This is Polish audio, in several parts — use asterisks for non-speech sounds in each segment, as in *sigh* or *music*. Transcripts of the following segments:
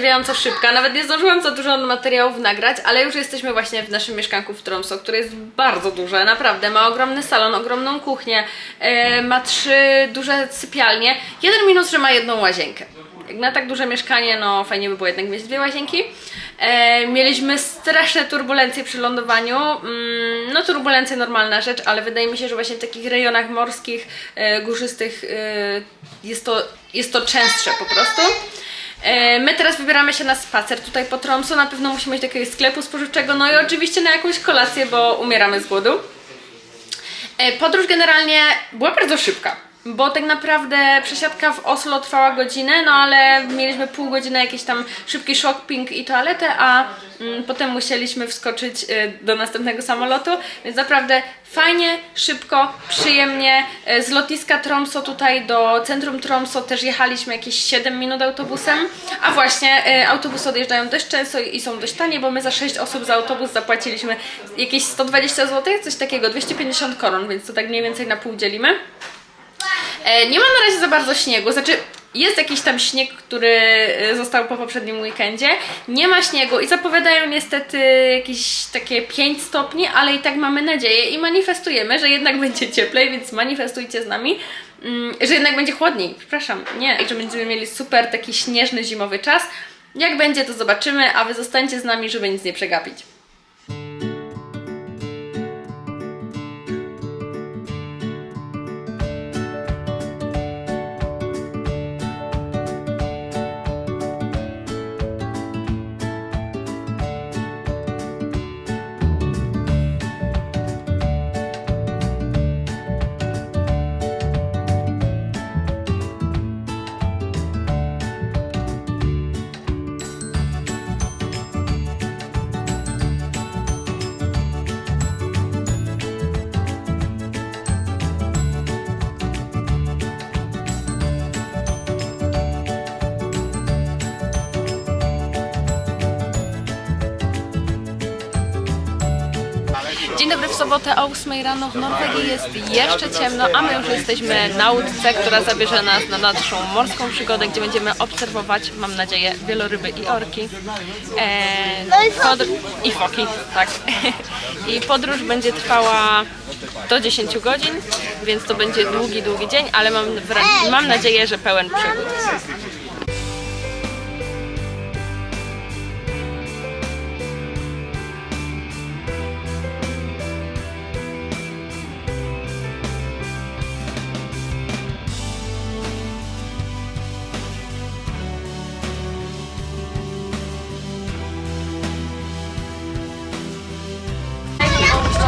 zadziwiająco szybka, nawet nie zdążyłam za dużo materiałów nagrać, ale już jesteśmy właśnie w naszym mieszkanku w Tromsø, które jest bardzo duże, naprawdę. Ma ogromny salon, ogromną kuchnię, e, ma trzy duże sypialnie. Jeden minus, że ma jedną łazienkę. Jak na tak duże mieszkanie, no fajnie by było jednak mieć dwie łazienki. E, mieliśmy straszne turbulencje przy lądowaniu. Mm, no turbulencje normalna rzecz, ale wydaje mi się, że właśnie w takich rejonach morskich, e, górzystych e, jest, to, jest to częstsze po prostu. E, My teraz wybieramy się na spacer tutaj po Tromsø. Na pewno musimy iść do jakiegoś sklepu spożywczego, no i oczywiście na jakąś kolację, bo umieramy z głodu. E, Podróż generalnie była bardzo szybka, bo tak naprawdę przesiadka w Oslo trwała godzinę, no ale mieliśmy pół godziny jakiś tam szybki shopping i toaletę, a mm, potem musieliśmy wskoczyć e, do następnego samolotu, więc naprawdę fajnie, szybko, przyjemnie. E, Z lotniska Tromsø tutaj do centrum Tromsø też jechaliśmy jakieś 7 minut autobusem, a właśnie e, autobusy odjeżdżają dość często i są dość tanie, bo my za 6 osób za autobus zapłaciliśmy jakieś 120 zł, coś takiego, 250 koron, więc to tak mniej więcej na pół dzielimy. E, Nie ma na razie za bardzo śniegu, znaczy jest jakiś tam śnieg, który e, został po poprzednim weekendzie. Nie ma śniegu i zapowiadają niestety jakieś takie 5 stopni, ale i tak mamy nadzieję i manifestujemy, że jednak będzie cieplej, więc manifestujcie z nami, mm, że jednak będzie chłodniej, przepraszam, nie, i że będziemy mieli super taki śnieżny zimowy czas. Jak będzie, to zobaczymy, a wy zostańcie z nami, żeby nic nie przegapić. Sobotę o 8 rano w Norwegii jest jeszcze ciemno, a my już jesteśmy na łódce, która zabierze nas na naszą morską przygodę, gdzie będziemy obserwować, mam nadzieję, wieloryby i orki. Eee, podr- I foki, tak. *laughs* I podróż będzie trwała do 10 godzin, więc to będzie długi, długi dzień, ale mam, wra- mam nadzieję, że pełen przygód.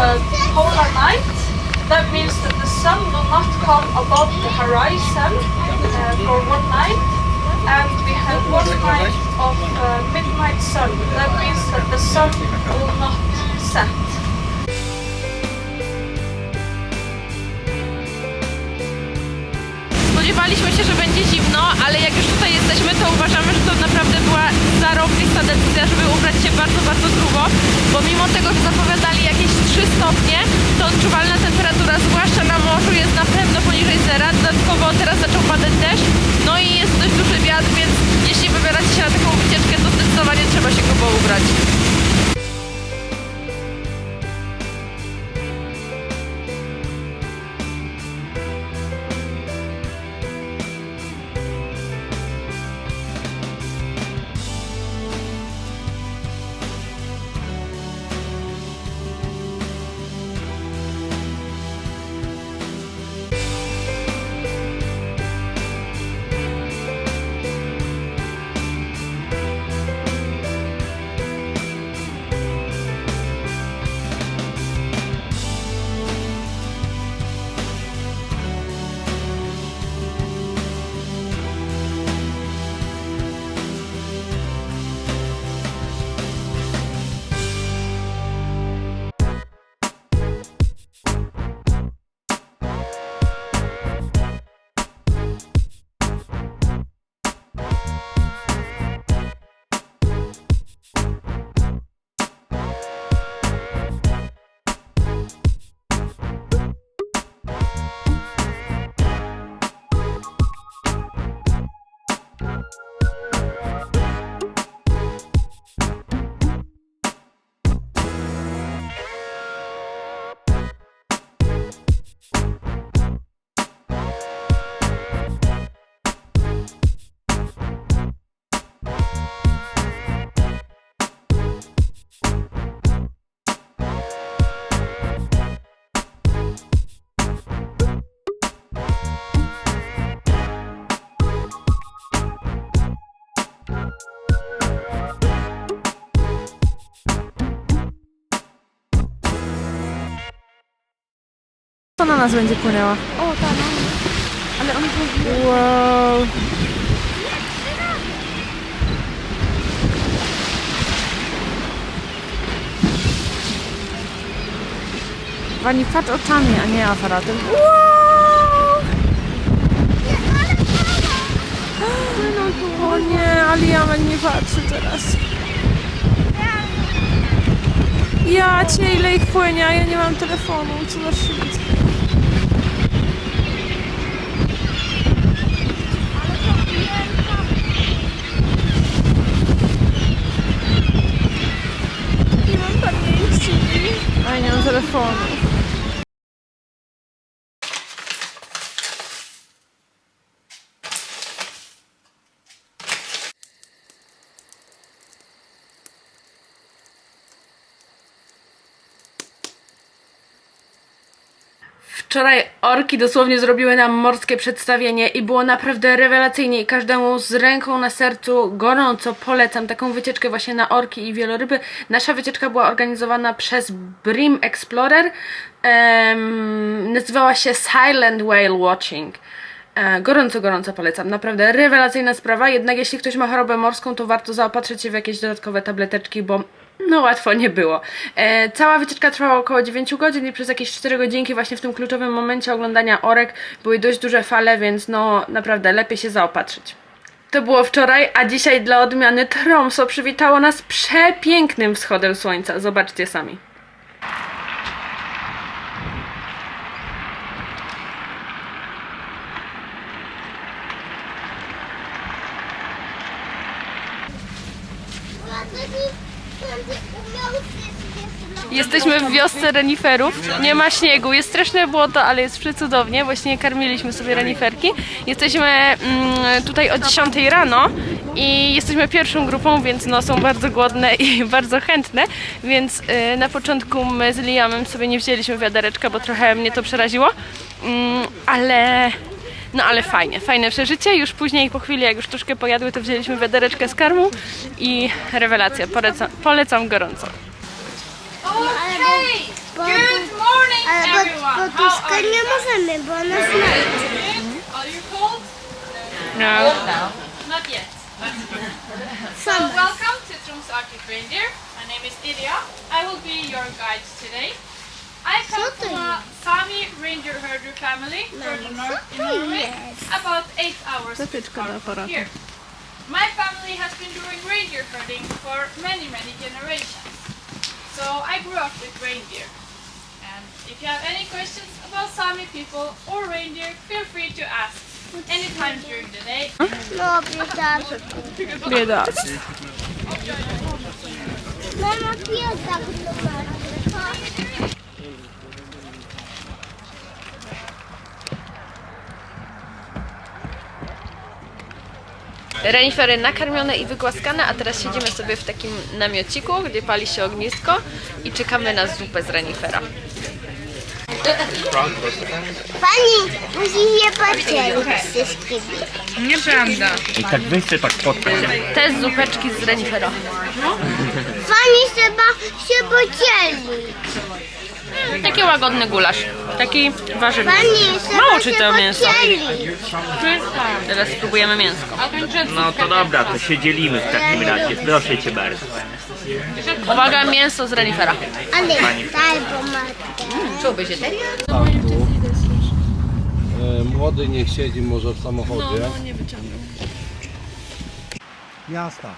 Uh, polar night. That means that the sun will not come above the horizon uh, for one night. And we have one night of uh, midnight sun. That means that the sun will not set. Spodziewaliśmy się, że będzie zimno, ale jak już tutaj jesteśmy, to uważamy, że to naprawdę była zarobista decyzja, żeby ubrać się bardzo, bardzo grubo, bo mimo tego, że zapowiadali jakieś 3 stopnie, to odczuwalna temperatura, zwłaszcza na morzu, jest na pewno zera. Dodatkowo teraz zaczął padać deszcz, no i jest dość duży wiatr, więc jeśli wybieracie się na taką wycieczkę, to zdecydowanie trzeba się grubo ubrać. To na nas będzie płynęła. O, ta, no. Ale on mówił... Wow. Pani patrz oczami, a nie aparatem. Wow. O nie, Aliama nie patrzy teraz. Ja cię, ile ich płynie, a ja nie mam telefonu, co za szybko. Telefonu. Wczoraj orki dosłownie zrobiły nam morskie przedstawienie i było naprawdę rewelacyjnie i każdemu z ręką na sercu gorąco polecam taką wycieczkę właśnie na orki i wieloryby. Nasza wycieczka była organizowana przez Brim Explorer. Em, nazywała się Silent Whale Watching. E, Gorąco, gorąco polecam. Naprawdę rewelacyjna sprawa. Jednak jeśli ktoś ma chorobę morską, to warto zaopatrzyć się w jakieś dodatkowe tableteczki, bo no łatwo nie było. E, cała wycieczka trwała około 9 godzin i przez jakieś 4 godzinki właśnie w tym kluczowym momencie oglądania orek były dość duże fale, więc no naprawdę lepiej się zaopatrzyć. To było wczoraj, a dzisiaj dla odmiany Tromso przywitało nas przepięknym wschodem słońca. Zobaczcie sami. Jesteśmy w wiosce reniferów. Nie ma śniegu, jest straszne błoto, ale jest przecudownie. Właśnie karmiliśmy sobie reniferki. Jesteśmy mm, tutaj o 10 rano i jesteśmy pierwszą grupą, więc no, są bardzo głodne i *laughs* bardzo chętne. Więc y, na początku my z Liamem sobie nie wzięliśmy wiadereczka, bo trochę mnie to przeraziło. Mm, ale no ale fajnie, fajne przeżycie. Już później po chwili, jak już troszkę pojadły, to wzięliśmy wiadereczkę z karmą i rewelacja. Polecam, polecam gorąco. Okay. Good morning, Ale bo, everyone. bo How are you? możemy, bo ona. Are you cold? No. Not yet. *laughs* So welcome to Tromsø Arctic Reindeer. My name is Iria. I will be your guide today. I come from a Sami reindeer herder family further north in Norway, about eight hours far from here. My family has been doing reindeer herding for many, many generations. So I grew up with reindeer. And if you have any questions about Sami people or reindeer, feel free to ask anytime during the day. No, biedak. Biedak. Renifery nakarmione i wygłaskane, a teraz siedzimy sobie w takim namiociku, gdzie pali się ognisko i czekamy na zupę z renifera. Pani, musi się podzielić wszystkimi. I tak sobie tak. To jest zupeczki z renifera. Pani trzeba się podzielić. Taki łagodny gulasz. Taki warzywny. Mało czy to mięso? Teraz spróbujemy mięsko. No to dobra, to się dzielimy w takim razie. Proszę cię bardzo. Uwaga, mięso z renifera. Ale daj pomadkę. Czułby się tak? E, Młody niech siedzi może w samochodzie. No, nie wyciągnął. Miasta.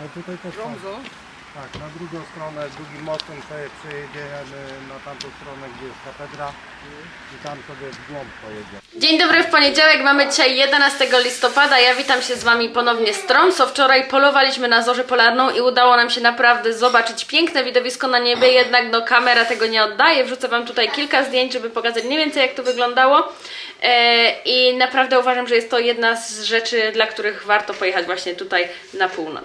Ale tutaj też tak, na drugą stronę, drugim mostem sobie przejedziemy na tamtą stronę, gdzie jest katedra i tam sobie w głąb pojedziemy. Dzień dobry w poniedziałek, mamy dzisiaj 11 listopada. Ja witam się z Wami ponownie z Tromso. Wczoraj polowaliśmy na zorzę polarną i udało nam się naprawdę zobaczyć piękne widowisko na niebie, jednak no kamera tego nie oddaje. Wrzucę Wam tutaj kilka zdjęć, żeby pokazać mniej więcej jak to wyglądało. E, I naprawdę uważam, że jest to jedna z rzeczy, dla których warto pojechać właśnie tutaj na północ.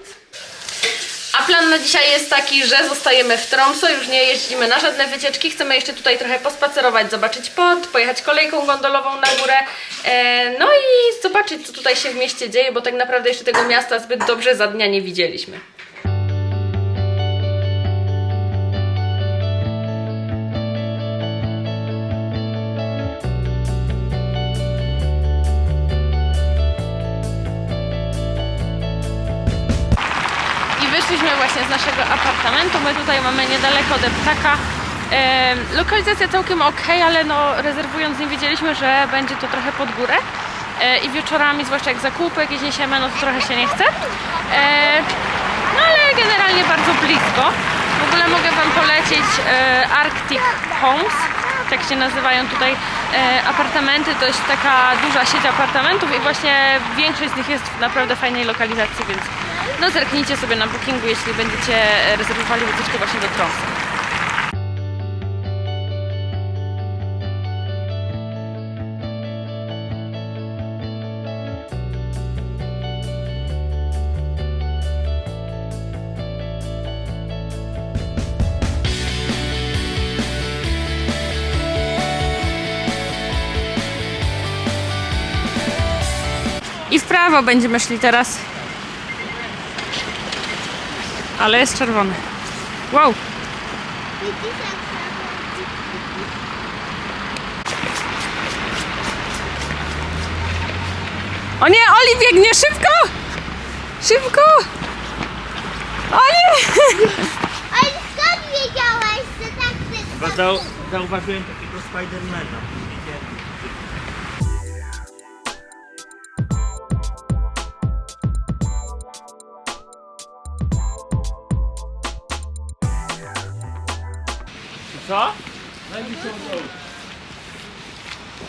A plan na dzisiaj jest taki, że zostajemy w Tromso, już nie jeździmy na żadne wycieczki, chcemy jeszcze tutaj trochę pospacerować, zobaczyć port, pojechać kolejką gondolową na górę, e, no i zobaczyć co tutaj się w mieście dzieje, bo tak naprawdę jeszcze tego miasta zbyt dobrze za dnia nie widzieliśmy. Właśnie z naszego apartamentu. My tutaj mamy niedaleko deptaka. Lokalizacja całkiem ok, ale no rezerwując nie wiedzieliśmy, że będzie to trochę pod górę. E, I wieczorami, zwłaszcza jak zakupy jakieś niesiemy, no to trochę się nie chce. E, no ale generalnie bardzo blisko. W ogóle mogę Wam polecić e, Arctic Homes, tak się nazywają tutaj apartamenty. To jest taka duża sieć apartamentów i właśnie większość z nich jest w naprawdę fajnej lokalizacji, więc no zerknijcie sobie na bookingu, jeśli będziecie e, rezerwowali wycieczkę właśnie do Tromsø. I w prawo będziemy szli teraz. Ale jest czerwony. Wow! O nie, Oli biegnie szybko! Szybko! Oli! Ale skąd wiedziałeś, że tak Bo zau, zauważyłem takiego Spidermana. Co?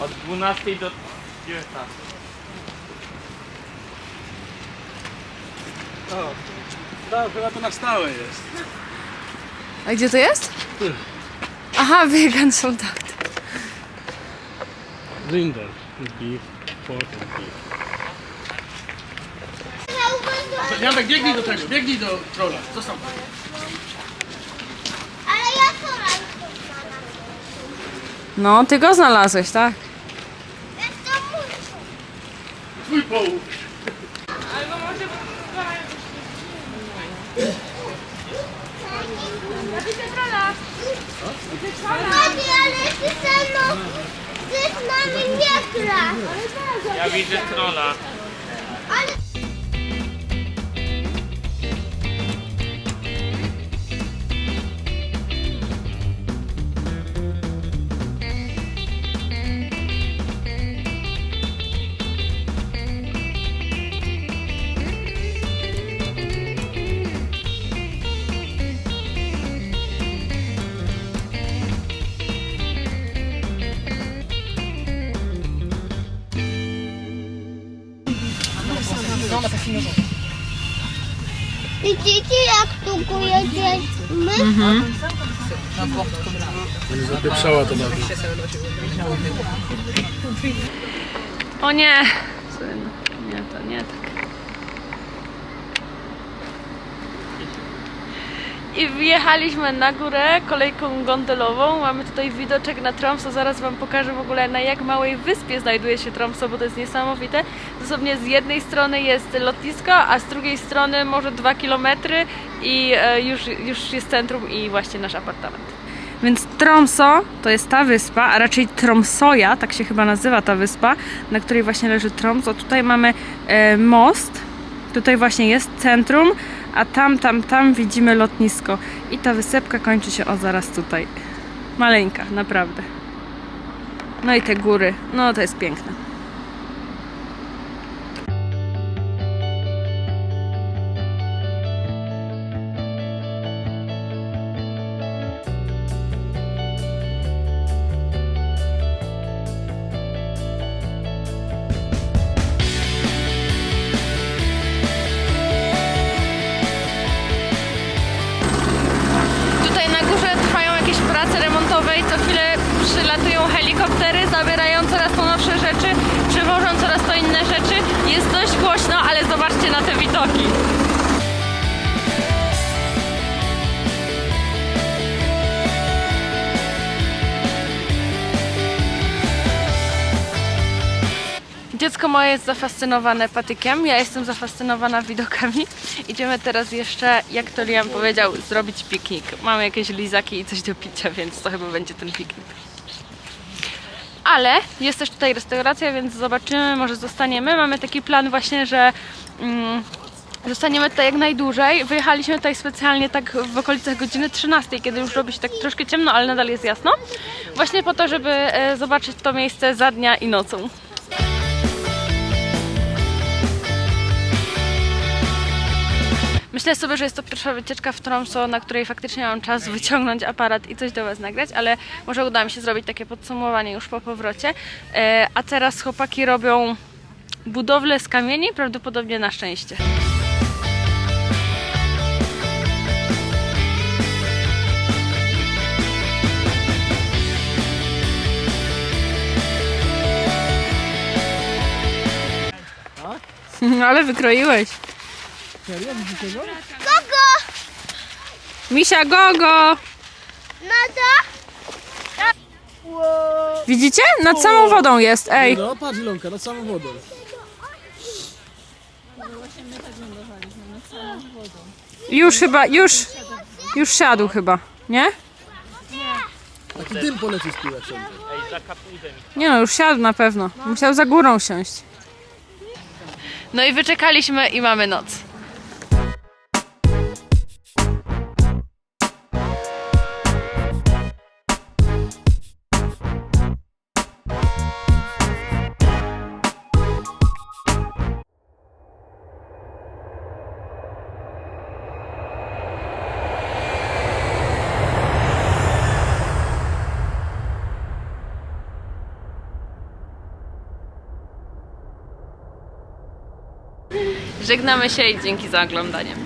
Od 12 do 19. No, chyba to na stałe jest. A gdzie to jest? Aha, vegan sold out. Rinder. Beef, pork and beef. Janek, biegnij do tego, biegnij do trolla. Zostaw ja to raz No, ty go znalazłeś, tak? Twój połóż. Chodź, ale ty ze mną, ty z nami nie gra. Ja widzę trolla. Widzicie jak długo jedziemy? Zapieprzała to na dół. O nie, to nie tak. I wjechaliśmy na górę kolejką gondolową. Mamy tutaj widoczek na Tromsø. Zaraz Wam pokażę w ogóle na jak małej wyspie znajduje się Tromsø, bo to jest niesamowite. Dosłownie z jednej strony jest lotnisko, a z drugiej strony może 2 km i e, już, już jest centrum i właśnie nasz apartament. Więc Tromso to jest ta wyspa, a raczej Tromsoja, tak się chyba nazywa ta wyspa, na której właśnie leży Tromso. Tutaj mamy e, most, tutaj właśnie jest centrum, a tam, tam, tam widzimy lotnisko. I ta wysepka kończy się o zaraz tutaj. Maleńka, naprawdę. No i te góry, no to jest piękne. Moje jest zafascynowane patykiem, ja jestem zafascynowana widokami. Idziemy teraz jeszcze, jak to Liam powiedział, zrobić piknik. Mamy jakieś lizaki i coś do picia, więc to chyba będzie ten piknik. Ale jest też tutaj restauracja, więc zobaczymy, może zostaniemy. Mamy taki plan właśnie, że mm, Zostaniemy tutaj jak najdłużej. Wyjechaliśmy tutaj specjalnie tak w okolicach godziny 13, kiedy już robi się tak troszkę ciemno, ale nadal jest jasno. Właśnie po to, żeby e, zobaczyć to miejsce za dnia i nocą. Myślę sobie, że jest to pierwsza wycieczka w Tromso, na której faktycznie mam czas wyciągnąć aparat i coś do Was nagrać, ale może uda mi się zrobić takie podsumowanie już po powrocie. E, a teraz chłopaki robią budowlę z kamieni, prawdopodobnie na szczęście. Ale wykroiłeś. Kogo? Misia gogo! No to? Widzicie? Nad samą wodą jest, ej. No, patrz Ilonka, nad samą wodą. Już chyba, już, już siadł chyba, nie? Taki dym poleci z piłek sobie. Nie no, już siadł na pewno. Musiał za górą siąść. No i wyczekaliśmy i mamy noc. Żegnamy się i dzięki za oglądanie.